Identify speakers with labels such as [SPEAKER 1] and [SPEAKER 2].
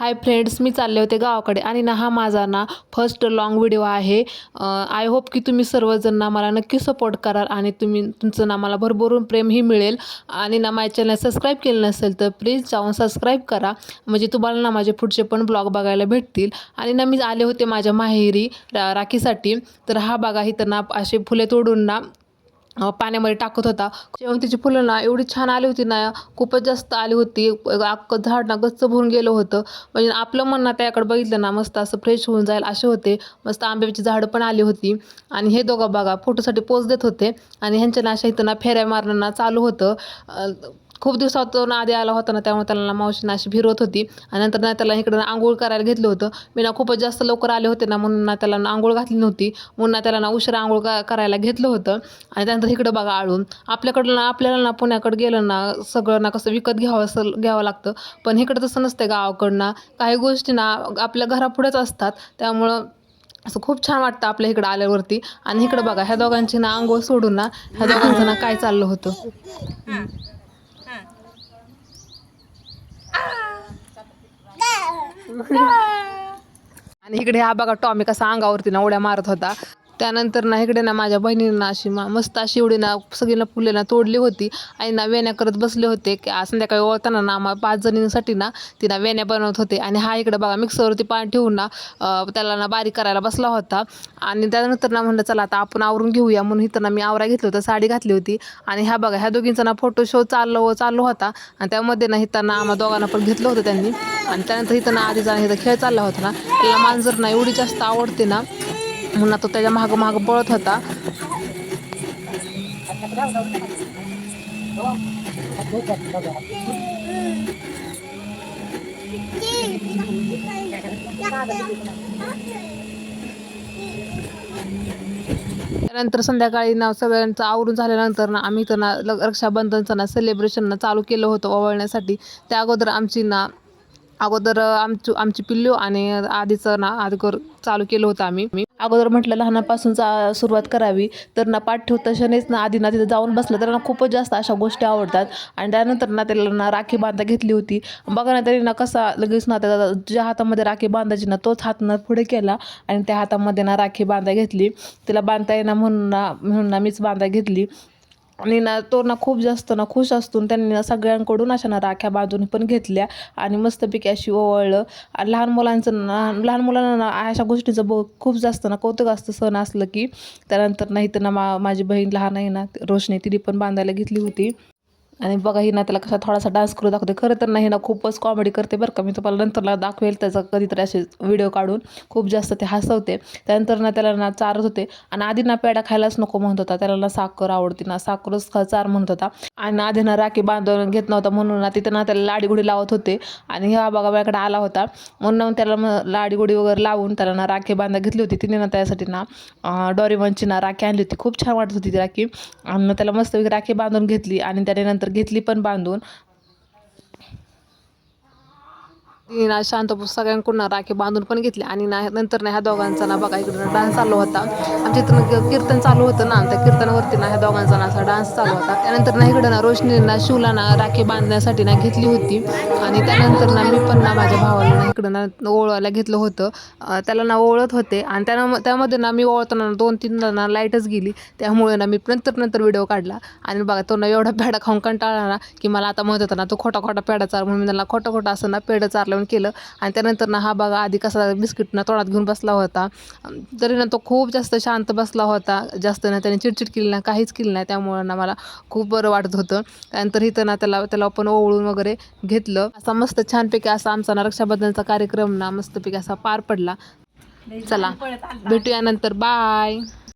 [SPEAKER 1] Hi friends मी चालले होते गावाकडे आणि ना हा माझा ना फर्स्ट लाँग व्हिडिओ आहे. आय होप की तुम्ही सर्वजण ना मला नक्की सपोर्ट कराल आणि तुम्ही तुमचं ना मला भरभरून प्रेमही मिळेल. आणि ना माझ्या चॅनल सबस्क्राईब केलं नसेल तर प्लीज जाऊन सबस्क्राईब करा. म्हणजे तुम्हाला ना माझे पुढचे पण ब्लॉग बघायला भेटतील. आणि ना मी आले होते माझ्या माहेरी रा राखीसाठी. तर हा बघा इथं ना असे फुले तोडून ना पाण्यामध्ये टाकत होता. शेवंतीची फुलं ना एवढी छान आली होती ना खूपच जास्त आली होती. अख्खं झाड ना गच्च भरून गेलं होतं. म्हणजे आपलं मन ना त्याकडे बघितलं ना मस्त असं फ्रेश होऊन जाईल असे होते. मस्त आंब्याची झाडं पण आली होती. आणि हे दोघं बघा फोटोसाठी पोज देत होते. आणि ह्यांच्या ना अशा इथं ना फेऱ्या मारणं ना चालू होतं. खूप दिवसातून आधी आला होता ना त्यामुळे त्याला मावशींना अशी फिरवत होती. आणि नंतर ना त्याला इकडं आंघोळ करायला घेतलं होतं. मी ना खूपच जास्त लवकर आले होते ना म्हणून ना त्याला आंघोळ घातली नव्हती. म्हणून ना त्याला ना उशिरा आंघोळ का करायला घेतलं होतं. आणि त्यानंतर इकडं बघा आळून. आपल्याकडं ना आपल्याला ना पुण्याकडे गेलं ना सगळं ना कसं विकत घ्यावं असं घ्यावं लागतं. पण इकडं तसं नसतं गावाकडनं काही गोष्टी ना आपल्या घरापुढेच असतात. त्यामुळं असं खूप छान वाटतं आपल्या इकडं आल्यावरती. आणि इकडं बघा ह्या दोघांची ना आंघोळ सोडून ना ह्या दोघांचं ना काय चाललं होतं. आणि इकडे हा बघा टॉमी कसा अंगावरती ना उड्या मारत होता. त्यानंतर ना इकडे ना माझ्या बहिणींना अशी मा मस्त अशी एवढी ना सगळींना फुले ना तोडली होती. आणि ना वेण्या करत बसले होते. की आज संध्याकाळी ओळताना ना आम्हा पाच जणींसाठी ना ती ना वेण्या बनवत होते. आणि हा इकडे बघा मिक्सरवरती पाणी ठेवून ना त्याला ना बारीक करायला बसला होता. आणि त्यानंतर ना म्हणलं चला आता आपण आवरून घेऊया. म्हणून इथं ना मी आवरा घेतलं होतं साडी घातली होती. आणि ह्या बघा ह्या दोघींचा ना फोटो शो चाललो चालू होता. आणि त्यामध्ये ना इथं ना आम्हा दोघांना पण घेतलं होतं त्यांनी. आणि त्यानंतर इथं ना आधी जाणं इथं खेळ चालला होता ना. त्याला मांजर ना एवढी जास्त आवडते ना. म्हणून तो त्याच्या मागं मागं पळत होता. त्यानंतर संध्याकाळी ना सगळ्यांचं आवरून झाल्यानंतर ना आम्ही तर ना रक्षाबंधनचं ना सेलिब्रेशन ना चालू केलं होतं ओवाळण्यासाठी. त्या अगोदर आमची ना अगोदर आमची आमची पिल्लू आणि आधीचं ना अगोदर चालू केलं होतं आम्ही. मी अगोदर म्हटलं लहानापासून चा सुरुवात करावी. तर ना पाठ ठेवताशानेच ना आधी ना तिथं जाऊन बसलं तर ना खूपच जास्त अशा गोष्टी आवडतात. आणि त्यानंतर ना त्याला ना राखी बांधा घेतली होती. बघा ना तरी ना कसा लगेच ना त्याचा ज्या हातामध्ये राखी बांधायची ना तोच हात ना पुढे केला आणि त्या हातामध्ये ना राखी बांधा घेतली. तिला बांधता येईना म्हणून ना म्हणून ना मीच बांधा घेतली. आणि ना तो ना खूप जास्त ना खुश असतो आणि त्यांनी ना सगळ्यांकडून अशा ना राख्या बांधून पण घेतल्या आणि मस्तपैकी अशी ओवळलं. आणि लहान मुलांचं ना लहान मुलांना ना अशा गोष्टीचं ब खूप जास्त ना कौतुक असतं सण असलं की. त्यानंतर नाही तर ना मा माझी बहीण लहान आहे ना रोशनी तिने पण बांधायला घेतली होती. आणि बघा ही ना त्याला कसा थोडासा डान्स करू दाखवते खरं तर नाही ना खूपच कॉमेडी करते बरं का. मी तुम्हाला नंतरला दाखवेल त्याचा कधीतरी असे व्हिडिओ काढून. खूप जास्त ते हसवते. त्यानंतर ना त्याला ना चारत होते. आणि आधी ना पेढा खायलाच नको म्हणत होता. त्याला ना साखर आवडते ना. साखरच चार म्हणत होता. आणि आधी ना राखी बांधून घेत नव्हता म्हणून ना तिथं ना त्याला लाडीगुडी लावत होते. आणि हा बघा माझ्याकडे आला होता. म्हणून त्याला मग लाडीगुडी वगैरे लावून त्याला ना राखी बांधा घेतली होती. तिने ना त्यासाठी ना अं, ना राखी आणली होती. खूप छान वाटत होती ती राखी. आणि त्याला मस्त राखी बांधून घेतली. आणि त्याने नंतर घेतली पण बांधून. तिने ना शांत सगळ्यांकडून ना राखी बांधून पण घेतली. आणि ना नंतर ना ह्या दोघांचा ना बघा इकडं डान्स चालू होता. आमच्या इथं कीर्तन चालू होतं ना त्या कीर्तनावरती ना ह्या दोघांचा ना असा डान्स चालू होता. त्यानंतर ना इकडं ना रोशनी ना शिवला ना राखी बांधण्यासाठी ना घेतली होती. आणि त्यानंतर ना मी पण ना माझ्या भावाला ना इकडं ना ओळवायला घेतलं होतं. त्याला ना ओळत होते. आणि त्यानं त्यामध्ये ना मी ओळताना दोन तीन ना लाईटच गेली. त्यामुळे ना मी नंतर नंतर व्हिडिओ काढला. आणि बघा तो ना एवढा पेडा खाऊन कंटाळला ना की मला आता म्हणत होता ना तो खोटा खोटा पेडा चार म्हणून मी त्याला खोटं खोटं असं ना पेढं चारलं. केलं. आणि त्यानंतर ना हा बघा आधी कसा बिस्किट ना तोंडात घेऊन बसला होता. तरी ना तो खूप जास्त शांत बसला होता. जास्त ना त्याने चिडचिड केली नाही काहीच केली नाही. त्यामुळे ना मला खूप बरं वाटत होतं. त्यानंतर इथं ना त्याला त्याला आपण ओवळून वगैरे घेतलं. असा मस्त छानपैकी असा आमचा ना रक्षाबंधनचा कार्यक्रम ना मस्तपैकी असा पार पडला. चला भेटूया नंतर. बाय.